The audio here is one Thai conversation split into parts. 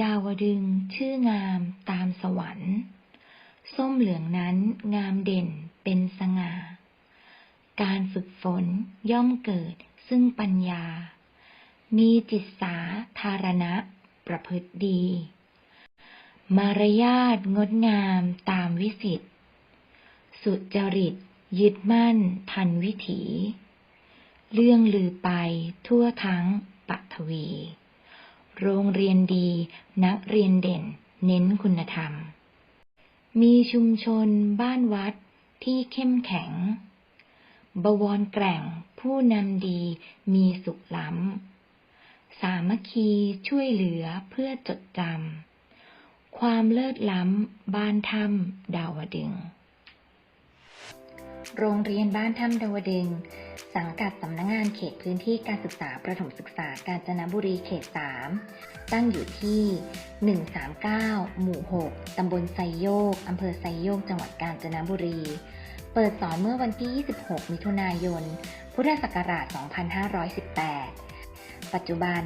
ดาวดึงชื่องามตามสวรรค์ ส้มเหลืองนั้นงามเด่นเป็นสง่า การฝึกฝนย่อมเกิดซึ่งปัญญา มีจิตสาธารณะประพฤติดี มารยาทงดงามตามวิสิทธิสุจริตยึดมั่นทันวิถี เรื่องลือไปทั่วทั้งปัทวี โรงเรียนดี นักเรียนเด่น เน้นคุณธรรม มีชุมชนบ้านวัดที่เข้มแข็ง บวรแกร่งผู้นำดีมีสุขล้ำ สามัคคีช่วยเหลือเพื่อจดจำ ความเลิศล้ำบ้านถ้ำดาวดึง โรงเรียนบ้านถ้ำดาวดึงส์สังกัดสำนักงงานเขตพื้นที่การศึกษาประถมศึกษากาญจนบุรีเขต 3 ตั้งอยู่ที่ 139 หมู่ 6 ตำบลไซโยก อำเภอไซโยก จังหวัดกาญจนบุรี เปิดสอนเมื่อวันที่ 26 มิถุนายน พุทธศักราช 2518 ปัจจุบัน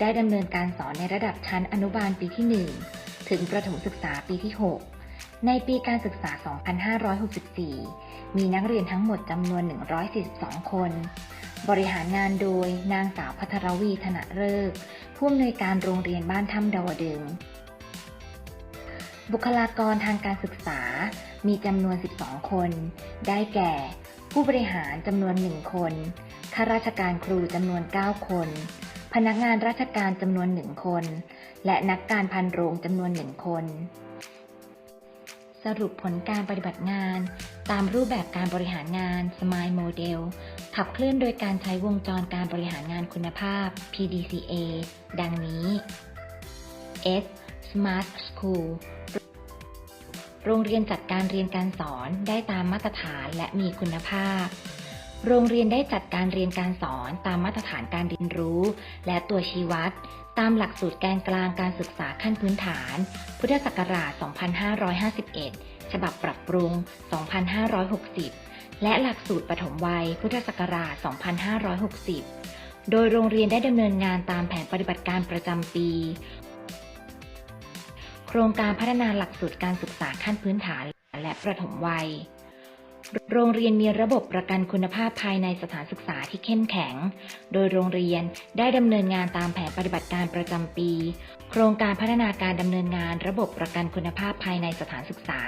ได้ดำเนินการสอนในระดับชั้นอนุบาลปีที่ 1 ถึงประถมศึกษาปีที่ 6 ในปีการศึกษา 2564 มีนักเรียนทั้งหมดจำนวน 142 คน บริหารงานโดยนางสาวพัทรวีธนเริกผู้อำนวยการโรงเรียนบ้านถ้ำดาวดึง บุคลากรทางการศึกษามีจำนวน 12 คน ได้แก่ ผู้บริหารจำนวน 1 คน ข้าราชการครูจำนวน 9 คน พนักงานราชการจำนวน 1 คน และนักการพันโรงจำนวน 1 คน สรุปผลการปฏิบัติงาน ตามรูปแบบการบริหารงาน Smile Model ขับเคลื่อนโดยการใช้วงจรการบริหารงานคุณภาพ PDCA ดังนี้ S Smart School โรงเรียนจัดการเรียนการสอนได้ตามมาตรฐานและมีคุณภาพ โรงเรียนได้จัดการเรียนการสอนตามมาตรฐานการเรียนรู้ และตัวชี้วัด ตามหลักสูตรแกนกลางการศึกษาขั้นพื้นฐาน พุทธศักราช 2551 ฉบับปรับปรุง 2560 และหลักสูตรปฐมวัย พุทธศักราช 2560 โดยโรงเรียนได้ดำเนินงานตามแผนปฏิบัติการประจำปี โครงการพัฒนาหลักสูตรการศึกษาขั้นพื้นฐานและประถมวัย โรงเรียนมีระบบประกันคุณภาพภายในสถานศึกษาที่เข้มแข็ง โดยโรงเรียนได้ดำเนินงานตามแผนปฏิบัติการประจำปี โครงการพัฒนาการดำเนินงานระบบประกันคุณภาพภายในสถานศึกษา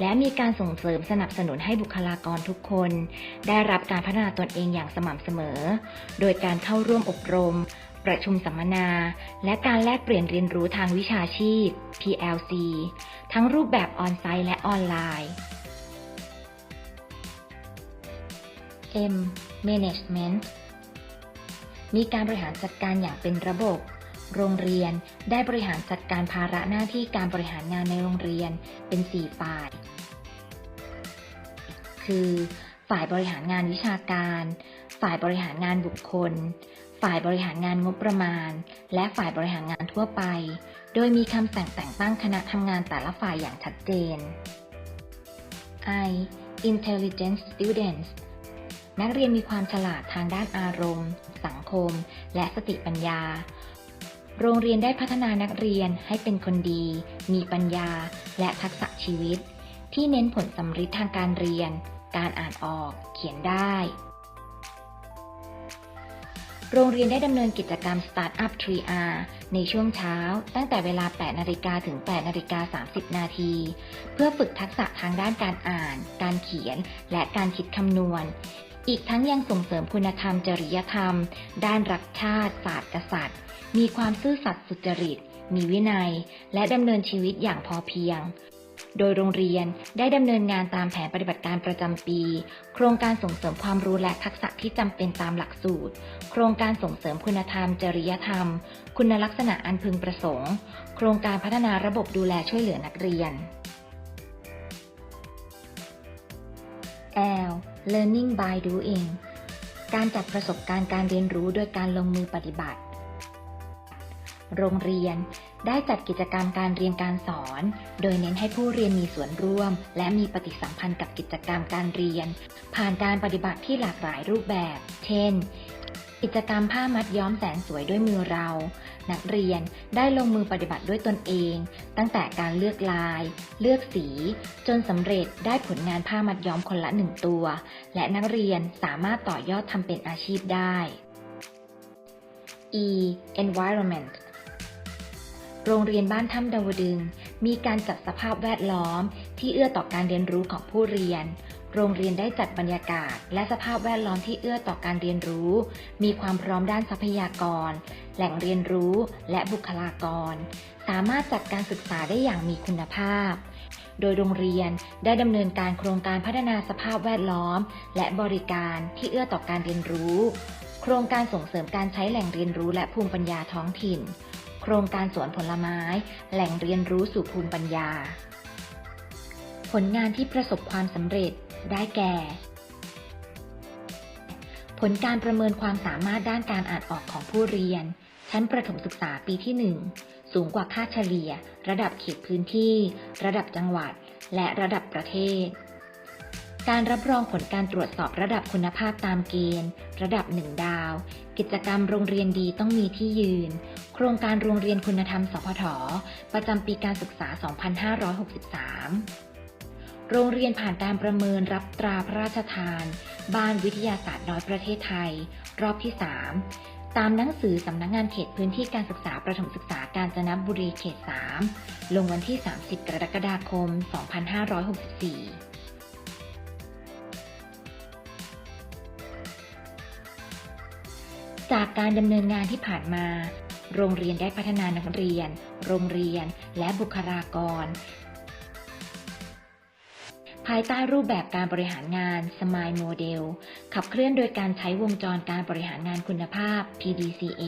และมีการส่งเสริมสนับสนุนให้บุคลากรทุกคน ได้รับการพัฒนาตนเองอย่างสม่ำเสมอ โดยการเข้าร่วมอบรม ประชุมสัมมนา และการแลกเปลี่ยนเรียนรู้ทางวิชาชีพ PLC ทั้งรูปแบบออนไซต์และออนไลน์ M Management มีการบริหารจัดการอย่างเป็นระบบ โรงเรียนได้บริหารจัดการภาระหน้าที่การบริหารงานในโรงเรียนเป็น 4 ฝ่าย คือ ฝ่ายบริหารงานวิชาการ ฝ่ายบริหารงานบุคคล ฝ่ายบริหารงานงบประมาณ และฝ่ายบริหารงานทั่วไป โดยมีคำสั่งแต่งตั้งคณะทำงานแต่ละฝ่ายอย่างชัดเจน I Intelligent Students นักเรียนมีความฉลาดทางด้านอารมณ์ สังคม และสติปัญญา โรงเรียนได้พัฒนานักเรียนให้เป็นคนดี มีปัญญา และทักษะชีวิต ที่เน้นผลสำฤทธิ์ทางการเรียน การอ่านออก เขียนได้ โรงเรียนได้ดำเนินกิจกรรม Startup 3R ในช่วงเช้า ตั้งแต่เวลา 8 นาฬิกาถึง 8 นาฬิกา 30 นาที เพื่อฝึกทักษะทางด้านการอ่าน การเขียน และการคิดคำนวณ อีกทั้งยังส่งเสริมคุณธรรมจริยธรรม ด้านรักชาติ ศาสตร์กษัตริย์ มีความซื่อสัตย์สุจริต มีวินัย และดำเนินชีวิตอย่างพอเพียง โดยโรงเรียนได้ดำเนินงานตามแผนปฏิบัติการประจำปี โครงการส่งเสริมความรู้และทักษะที่จำเป็นตามหลักสูตร โครงการส่งเสริมคุณธรรม จริยธรรม คุณลักษณะอันพึงประสงค์ โครงการพัฒนาระบบดูแลช่วยเหลือนักเรียน L Learning by Doing การจัดประสบการณ์การเรียนรู้โดยการลงมือปฏิบัติ โรงเรียน ได้จัดกิจกรรมการเรียนการสอน โดยเน้นให้ผู้เรียนมีส่วนร่วม และมีปฏิสัมพันธ์กับกิจกรรมการเรียน ผ่านการปฏิบัติที่หลากหลายรูปแบบ เช่น กิจกรรมผ้ามัดย้อมแสนสวยด้วยมือเรา นักเรียนได้ลงมือปฏิบัติด้วยตนเอง ตั้งแต่การเลือกลาย เลือกสี จนสำเร็จได้ผลงานผ้ามัดย้อมคนละหนึ่งตัว และนักเรียนสามารถต่อยอดทำเป็นอาชีพได้ E environment โรงเรียนบ้านถ้ำดาวดึง มีการจัดสภาพแวดล้อม ที่เอื้อต่อการเรียนรู้ของผู้เรียน โรงเรียนได้จัดบรรยากาศ และสภาพแวดล้อมที่เอื้อต่อการเรียนรู้ มีความพร้อมด้านทรัพยากร แหล่งเรียนรู้และบุคลากร สามารถจัดการศึกษาได้อย่างมีคุณภาพ โดยโรงเรียนได้ดำเนินการโครงการพัฒนาสภาพแวดล้อม และบริการที่เอื้อต่อการเรียนรู้ โครงการส่งเสริมการใช้แหล่งเรียนรู้และภูมิปัญญาท้องถิ่น โครงการสวนผลไม้ แหล่งเรียนรู้สู่ภูมิปัญญา ผลงานที่ประสบความสำเร็จได้แก่ ผลการประเมินความสามารถด้านการอ่านออกของผู้เรียน ชั้นประถมศึกษาปีที่ 1 สูงกว่าค่าเฉลี่ย ระดับเขตพื้นที่ ระดับจังหวัด และระดับประเทศ การรับรองผลการตรวจสอบระดับคุณภาพตามเกณฑ์ ระดับ 1 ดาว กิจกรรมโรงเรียนดีต้องมีที่ยืน โครงการโรงเรียนคุณธรรมสพทประจำปีการศึกษา 2563 โรงเรียนผ่านการประเมินรับตราพระราชทาน บ้านวิทยาศาสตร์น้อยประเทศไทย รอบที่ 3 ตามหนังสือสำนักงงานเขตพื้นที่การศึกษาประถมศึกษากาญจนบุรีเขต 3 ลงวันที่ 30 กรกฎาคม 2564 จากการดำเนินงานที่ผ่านมา โรงเรียนได้พัฒนานักเรียน โรงเรียน และบุคลากร ภายใต้รูปแบบการบริหารงาน Smile Model ขับเคลื่อนโดยการใช้วงจรการบริหารงานคุณภาพ PDCA